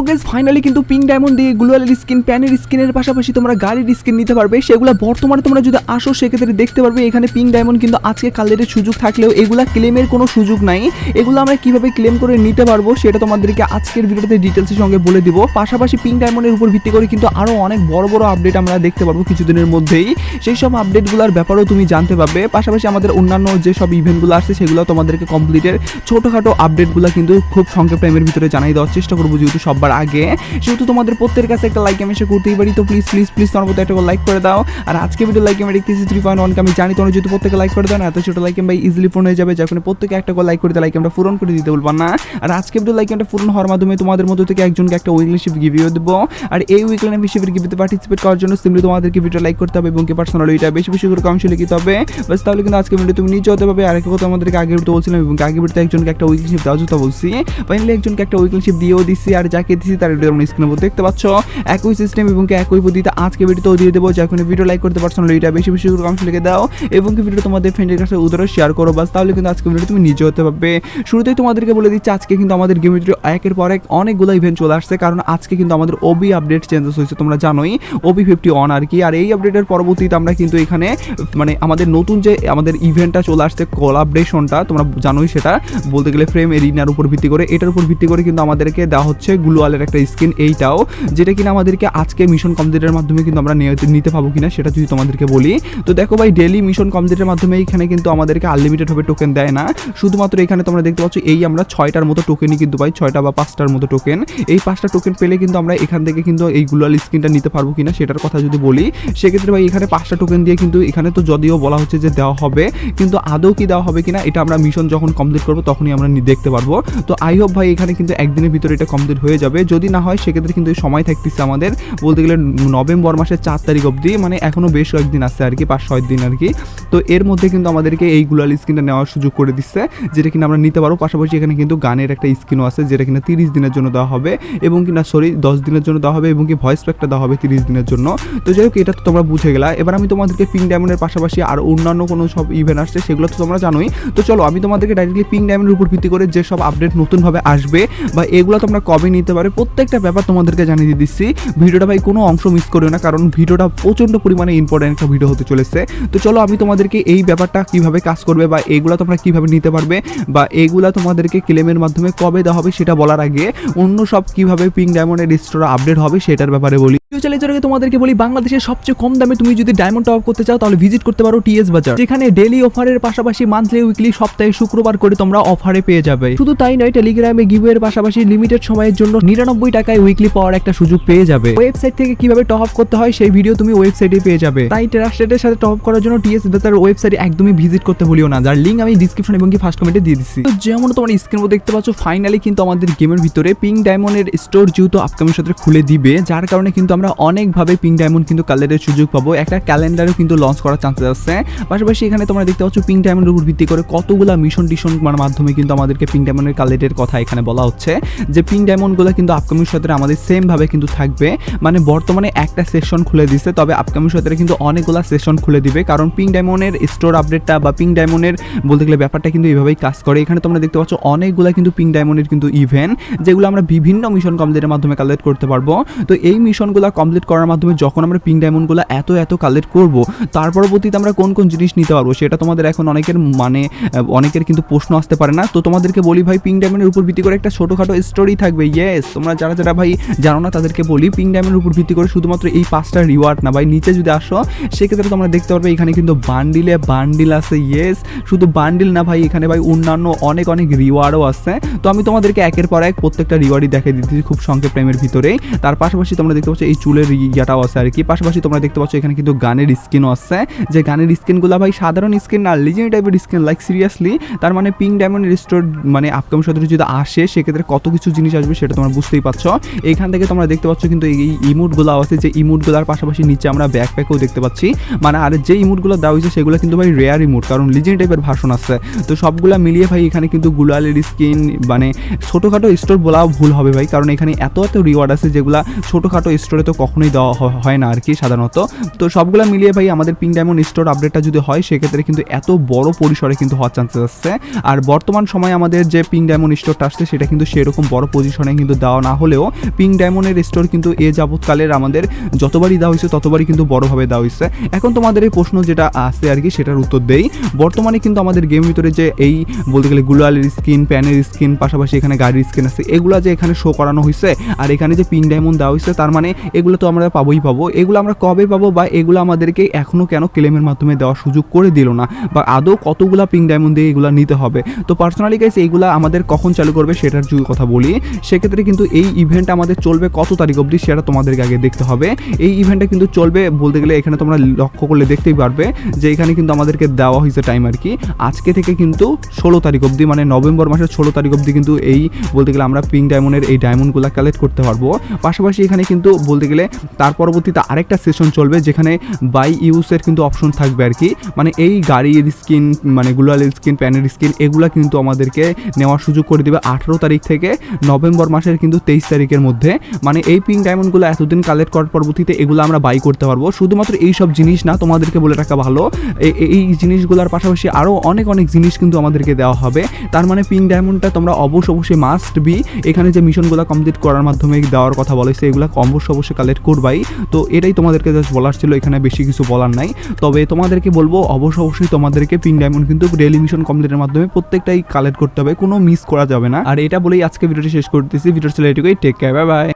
So guess finally কিন্তু pink diamond দিয়ে গ্লোয়ালের স্কিন প্যানের স্কিনের পাশাপাশি তোমরা গাড়ির স্কিন নিতে পারবে। সেগুলো বর্তমানে তোমরা যদি আসো, সেক্ষেত্রে দেখতে পারবে এখানে পিঙ্ক ডায়মন্ড কিন্তু আজকে কালের সুযোগ থাকলেও এগুলা ক্লেমের কোনো সুযোগ নাই। এগুলো আমরা কীভাবে ক্লেম করে নিতে পারব সেটা তোমাদেরকে আজকের ভিডিওতে ডিটেলসের সঙ্গে বলে দিব। পাশাপাশি পিঙ্ক ডায়মন্ডের উপর ভিত্তি করে কিন্তু আরও অনেক বড় বড় আপডেট আমরা দেখতে পারব কিছুদিনের মধ্যেই। সেই সব আপডেটগুলোর ব্যাপারেও তুমি জানতে পারবে। পাশাপাশি আমাদের অন্যান্য যে সব ইভেন্টগুলো আসছে, সেগুলো তোমাদেরকে কমপ্লিটের ছোটোখাটো আপডেটগুলো কিন্তু খুব সংক্ষেপ টাইমের ভিতরে জানাই দেওয়ার চেষ্টা করব, যেহেতু সবার আগে সেহেতু তোমাদের প্রত্যেকের কাছে একটা লাইক আমি এসে করতেই পারি, তো প্লিজ প্লিজ প্লিজ তোমার মতো একটা লাইক করে দাও। আর আজকে ভিডিও লাইক আমি দেখতেছি থ্রি পয়েন্ট ওয়ানকে আমি জানি তোমরা যদি প্রত্যেকে লাইক করে দাও, না, এত ছোটো লাইক ভাই ইজিলি ফোন হয়ে যাবে যখন প্রত্যেকে একটা করে লাইক করে লাইক আমরা পূরণ করে দিতে বলব না। আর আজকে ভিডিও লাইক আমরা পূরণ হওয়ার মাধ্যমে তোমাদের মধ্যে থেকে একজনকে একটা উইকলি শিপ গিভিও দেবো। আর এই উইকলি শিপের গিভিতে পার্টিসিপেট করার জন্য সিম্পলি তোমাদেরকে ভিডিও লাইক করতে হবে এবং কি পার্সোনাল এটা বেশি বেশি করে কমেন্টে লিখতে হবে। বাস তাহলে কিন্তু আজকে ভিডিও তুমি নিজে হতে পারবে। আর একটা কথা আমাদেরকে আগে ভিডিও বলছিলাম এবং আগে ভিডিওতে একজনকে একটা উইকলি শিপ দেওয়ার কথা বলছি। ফাইনালি একজনকে একটা উইকলি শিপ দিয়েও দিচ্ছি আর যাকে দিচ্ছি তার ভিডিও তোমরা স্ক্রিনে মধ্যে দেখতে পাচ্ছ। একই সিস্টেম এবং কি একই পদ্ধতিতে আজকে ভিডিওতেও দিয়ে দেবো যখন ভিডিও লাইক করতে পারছ না এটা বেশি বেশি করে কমেন্ট লিখে দাও। এবং কি ভিডিও তোমাদের ফ্রেন্ডের কাছে উদাহরণ শেয়ার করো, বাস, তাহলে কিন্তু আজকে ভিডিও তুমি নিজে হতে পারবে। শুরুতেই তোমাদেরকে বলে দিচ্ছি, আজকে কিন্তু আমাদের গেম ভিডিও একের পর এক অনেকগুলো ইভেন্ট চলে আসছে, কারণ আজকে কিন্তু আমাদের ওবি আপডেট চেঞ্জেস হয়েছে, তোমরা জানোই। ওবি ফিফটি অন আর কি। আর এই আপডেটের পরবর্তীতে আমরা কিন্তু এখানে মানে আমাদের নতুন যে আমাদের ইভেন্টটা চলে আসছে কোলাবরেশনটা তোমরা জানোই সেটা। বলতে গেলে ফ্রেম এরিনার উপর ভিত্তি করে, এটার উপর ভিত্তি করে কিন্তু আমাদেরকে দেওয়া হচ্ছে গ্লুয়ালের একটা স্কিন এইটাও, যেটা কিনা আমাদেরকে আজকে মিশন কমপ্লিটের মাধ্যমে কিন্তু আমরা নিতে পাবো কিনা সেটা যদি তোমাদেরকে বলি। তো দেখো ভাই ডেলি মিশন কমপ্লিটের মাধ্যমে এখানে কিন্তু আমাদেরকে আনলিমিটেড হবে টোকেন দেয় না। শুধুমাত্র এখানে তোমরা দেখতে পাচ্ছ, এই আমরা ছয়টার মতো টোকেনই কিন্তু পাই, ছয়টা বা পাঁচটার মতো টোকেন এই পাঁচটা টোকেন পেলে কিন্তু আমরা এখান থেকে কিন্তু এই গ্লোয়াল স্কিনটা নিতে পারব কিনা সেটার কথা যদি বলি। সেক্ষেত্রে ভাই, এখানে পাঁচটা টোকেন দিয়ে কিন্তু এখানে তো যদিও বলা হচ্ছে যে দেওয়া হবে, কিন্তু আদৌ কি দেওয়া হবে কিনা এটা আমরা মিশন যখন কমপ্লিট করব তখনই আমরা দেখতে পারব। তো আই হোপ ভাই, এখানে কিন্তু একদিনের ভিতরে এটা কমপ্লিট হয়ে যাবে। যদি না হয়, সেক্ষেত্রে কিন্তু সময় থাকতেছে আমাদের। বলতে গেলে নভেম্বর মাসের চার তারিখ অবধি মানে এখনও বেশ কয়েকদিন আছে আর কি, পাঁচ, ছয় দিন আর কি। তো এর মধ্যে কিন্তু আমাদেরকে এই গুলাল স্কিনটা নেওয়ার সুযোগ করে দিচ্ছে, যেটা কিনা আমরা নিতে পারব। পাশাপাশি এখানে কিন্তু গানের একটা স্কিনও আছে, যেটা কিনা তিরিশ দিনের জন্য দেওয়া হবে এবং কিনা, সরি, দশ দিনের জন্য দেওয়া হবে এবং কি ভয়েস প্যাকটা দেওয়া হবে তিরিশ দিনের জন্য। তো যাই হোক, এটা তো তোমরা বুঝে গেলা। এবার আমি তোমাদেরকে পিঙ্ক ডায়মন্ডের পাশাপাশি আর অন্যান্য কোনো সব ইভেন্ট আসছে, সেগুলো তো তোমরা জানোই। তো চলো, আমি তোমাদেরকে ডাইরেক্টলি পিঙ্ক ডায়মন্ডের উপর ভিত্তি করে যে সব আপডেট নতুনভাবে আসবে বা এগুলো তোমরা কবে নিতে পারে প্রত্যেকটা ব্যাপার তোমাদেরকে জানিয়ে দিচ্ছি। ভিডিওটা ভাই কোনো অংশ মিস করিও না, কারণ ভিডিওটা প্রচণ্ড পরিমাণে ইম্পর্টেন্ট একটা ভিডিও হতে চলেছে। তো চলো আমি তোমাদেরকে এই ব্যাপারটা কীভাবে কাজ করবে বা এগুলো তোমরা কীভাবে নিতে পারবে বা এগুলা তোমাদেরকে ক্লেমের মাধ্যমে কবে দেওয়া হবে সেটা বলার আগে অন্য সব কীভাবে পিঙ্ক ডায়মন্ডের স্টোর আপডেট হবে সেটার ব্যাপারে বলি। চলে আগে তোমাদেরকে বলি, বাংলাদেশের সবচেয়ে কম দামে তুমি যদি ডায়মন্ড টপ করতে চাও তাহলে ভিজিট করতে পারো টিএস বাজার যেখানে ডেলি অফারের পাশাপাশি মান্থলি উইকলি সপ্তাহে শুক্রবার করে তোমরা অফারে পেয়ে যাবে। শুধু তাই নয় টেলিগ্রামে গিভের পাশাপাশি লিমিটেড সময়ের জন্য নিরানব্বই টাকায় উইকলি পাওয়ার একটা সুযোগ পেয়ে যাবে। ওয়েবসাইট থেকে কীভাবে টপ আপ করতে হয় সেই ভিডিও তুমি ওয়েবসাইটে পেয়ে যাবে। তাই ট্রাস্টেডের সাথে টপ করার জন্য টিএস বাজার ওয়েবসাইটে একদমই ভিজিট করতে ভুলিও না। যার লিঙ্ক আমি ডিসক্রিপশন এবং কি ফার্স্ট কমেন্টে দিয়ে দিচ্ছি তো যেমন তোমার স্ক্রিন দেখতে পাচ্ছ ফাইনালি কিন্তু আমাদের গেমের ভিতরে পিঙ্ক ডায়মন্ডের স্টোর যেহেতু আপকামিং সাথে খুলে দিবে, যার কারণে কিন্তু আমরা অনেকভাবে পিঙ্ক ডায়মন্ড কিন্তু কালারের সুযোগ পাবো। একটা ক্যালেন্ডারও কিন্তু লঞ্চ করার চান্সেস আছে। পাশাপাশি এখানে তোমরা দেখতে পাচ্ছ পিং ডায়মন্ডের উপর ভিত্তি করে কতগুলা মিশন টিশন মাধ্যমে কিন্তু আমাদেরকে পিঙ্ক ডায়মন্ডের কালেটের কথা এখানে বলা হচ্ছে। যে পিঙ্ক ডায়মন্ডগুলো কিন্তু আপকামিং সাথে আমাদের সেম ভাবে কিন্তু থাকবে। মানে বর্তমানে একটা সেশন খুলে দিচ্ছে তবে আপকামিং সাথে কিন্তু অনেকগুলা সেশন খুলে দিবে। কারণ পিঙ্ক ডায়মন্ডের স্টোর আপডেটটা বা পিঙ্ক ডায়মন্ডের বলতে গেলে ব্যাপারটা কিন্তু এইভাবেই কাজ করে। এখানে তোমরা দেখতে পাচ্ছ অনেকগুলা কিন্তু পিঙ্ক ডায়মন্ডের কিন্তু ইভেন্ট যেগুলো আমরা বিভিন্ন মিশন কমপ্লিটের মাধ্যমে কালেক্ট করতে পারব। তো এই মিশনগুলো কমপ্লিট করার মাধ্যমে যখন আমরা পিঙ্ক ডায়মন্ডগুলো এত এত কালেক্ট করব, তার পরবর্তীতে আমরা কোন কোন জিনিস নিতে পারব সেটা তোমাদের এখন অনেকের মানে অনেকের কিন্তু প্রশ্ন আসতে পারে না। তো তোমাদেরকে বলি ভাই পিঙ্ক ডায়মন্ডের উপর ভিত্তি করে একটা ছোটোখাটো স্টোরি থাকবে। ইয়েস তোমরা যারা যারা ভাই জানো না, তাদেরকে বলি পিং ডায়মন্ডের উপর ভিত্তি করে শুধুমাত্র এই পাঁচটা রিওয়ার্ড না ভাই, নিচে যদি আসো, সেক্ষেত্রে তোমরা দেখতে পারবে এখানে কিন্তু বান্ডিলে বান্ডিল আছে ইয়েস শুধু বান্ডিল না ভাই, এখানে ভাই অন্যান্য অনেক অনেক রিওয়ার্ডও আছে। তো আমি তোমাদেরকে একের পর এক প্রত্যেকটা রিওয়ার্ডই দেখাই দিচ্ছি খুব সংক্ষেপ প্রেমের ভিতরেই। তার পাশাপাশি তোমরা দেখতে পাচ্ছ এই চুলের ইয়াটাও আছে আর কি। পাশাপাশি তোমরা দেখতে পাচ্ছ এখানে কিন্তু গানের স্কিনও আছে। যে গানের স্কিনগুলো ভাই সাধারণ স্কিন না লিজেন্ড টাইপের স্কিন লাইক সিরিয়াসলি তার মানে পিঙ্ক ডায়মন্ডের স্টোর মানে আপকামিং সদরে যদি আসে, সেক্ষেত্রে কত কিছু জিনিস আসবে সেটা তোমরা বুঝতেই পারছ? এইখান থেকে তোমরা দেখতে পাচ্ছ কিন্তু এই ইমুটগুলো আছে, যে ইমুটগুলোর পাশাপাশি নিচে আমরা ব্যাকপ্যাকও দেখতে পাচ্ছি। মানে আর যে ইমুটগুলো দেওয়া হয়েছে, সেগুলো কিন্তু ভাই রেয়ার ইমুট, কারণ লিজেন্ড টাইপের ভাষণ আছে। তো সবগুলা মিলিয়ে ভাই এখানে কিন্তু গুলালের স্কিন মানে ছোটোখাটো স্টোর বলাও ভুল হবে ভাই, কারণ এখানে এত এত রিওয়ার্ড আছে যেগুলা ছোটোখাটো স্টোরে তো কখনোই দেওয়া হয় না আর কি সাধারণত। তো সবগুলো মিলিয়ে ভাই আমাদের পিং ডায়মন্ড স্টোর আপডেটটা যদি হয়, সেক্ষেত্রে কিন্তু এত বড় পরিসরে কিন্তু হওয়ার চান্সেস আছে। আর বর্তমান সময়ে আমাদের যে পিঙ্ক ডায়মন্ড স্টোরটা আসছে, সেটা কিন্তু সেরকম বড় পজিশনে কিন্তু দেওয়া না হলেও পিঙ্ক ডায়মন্ডের স্টোর কিন্তু এ যাবৎকালের আমাদের যতবারই দেওয়া হয়েছে, ততবারই কিন্তু বড়ভাবে দেওয়া হয়েছে। এখন তোমাদের এই প্রশ্ন যেটা আছে আর কি, সেটার উত্তর দেই। বর্তমানে কিন্তু আমাদের গেমের ভিতরে যে এই বলতে গেলে গুলালের স্কিন প্যানের স্কিন পাশাপাশি এখানে গাড়ির স্কিন আছে, এগুলো যে এখানে শো করানো হয়েছে আর এখানে যে পিঙ্ক ডায়মন্ড দেওয়া হয়েছে, তার মানে এগুলো তো আমরা পাবোই, পাবো। এগুলো আমরা কবে পাবো বা এগুলো আমাদেরকে এখনও কেন ক্লেমের মাধ্যমে দেওয়ার সুযোগ করে দিল না? বা আদৌ কতগুলা পিঙ্ক ডায়মন্ড দিয়ে এগুলো নিতে হবে? তো পার্সোনালি গাইস এইগুলো আমাদের কখন চালু করবে সেটার যদি কথা বলি, সেক্ষেত্রে কিন্তু এই ইভেন্ট আমাদের চলবে কত তারিখ অবধি সেটা তোমাদেরকে আগে দেখতে হবে। এই ইভেন্টটা কিন্তু চলবে বলতে গেলে এখানে তোমরা লক্ষ্য করলে দেখতেই পারবে যে এখানে কিন্তু আমাদেরকে দেওয়া হয়েছে টাইম আর কি। আজকে থেকে কিন্তু ষোলো তারিখ অবধি মানে নভেম্বর মাসের ষোলো তারিখ অবধি কিন্তু এই বলতে গেলে আমরা পিঙ্ক ডায়মন্ডের এই ডায়মন্ডগুলো কালেক্ট করতে পারব। পাশাপাশি এখানে কিন্তু বলতে গেলে তার পরবর্তীতে আরেকটা সেশন চলবে যেখানে বাই ইউসের কিন্তু অপশন থাকবে আর কি। মানে এই গাড়ির স্কিন মানে গুলালের স্কিন প্যানের স্কিন এগুলা কিন্তু আমাদেরকে নেওয়ার সুযোগ করে দেবে আঠেরো তারিখ থেকে নভেম্বর মাসের কিন্তু তেইশ তারিখের মধ্যে। মানে এই পিঙ্ক ডায়মন্ডগুলো এতদিন কালেক্ট করার পরবর্তীতে এগুলো আমরা বাই করতে পারব। শুধুমাত্র এই সব জিনিস না, তোমাদেরকে বলে রাখা ভালো এই- জিনিসগুলোর পাশাপাশি আরও অনেক অনেক জিনিস কিন্তু আমাদেরকে দেওয়া হবে। তার মানে পিঙ্ক ডায়মন্ডটা তোমরা অবশ্য, অবশ্যই মাস্ট বি এখানে যে মিশনগুলো কমপ্লিট করার মাধ্যমে দেওয়ার কথা বলেছে এগুলো অবশ্য, অবশ্যই কালেক্ট করবাই। তো এটাই তোমাদেরকে জাস্ট বলার ছিল, এখানে বেশি কিছু বলার নাই। তবে তোমাদেরকে বলব, অবশ্য, অবশ্যই তোমাদেরকে পিঙ্ক ডায়মন্ড কিন্তু ডেলি মিশন কমপ্লিটের মাধ্যমে প্রত্যেকটাই কালেক্ট করতে হবে, কোনো মিস করা যাবে না। আর এটা বলেই আজকে ভিডিওটি শেষ করতেছি। ভিডিও ছিল এটুকুই টেক কেয়ার বাই বাই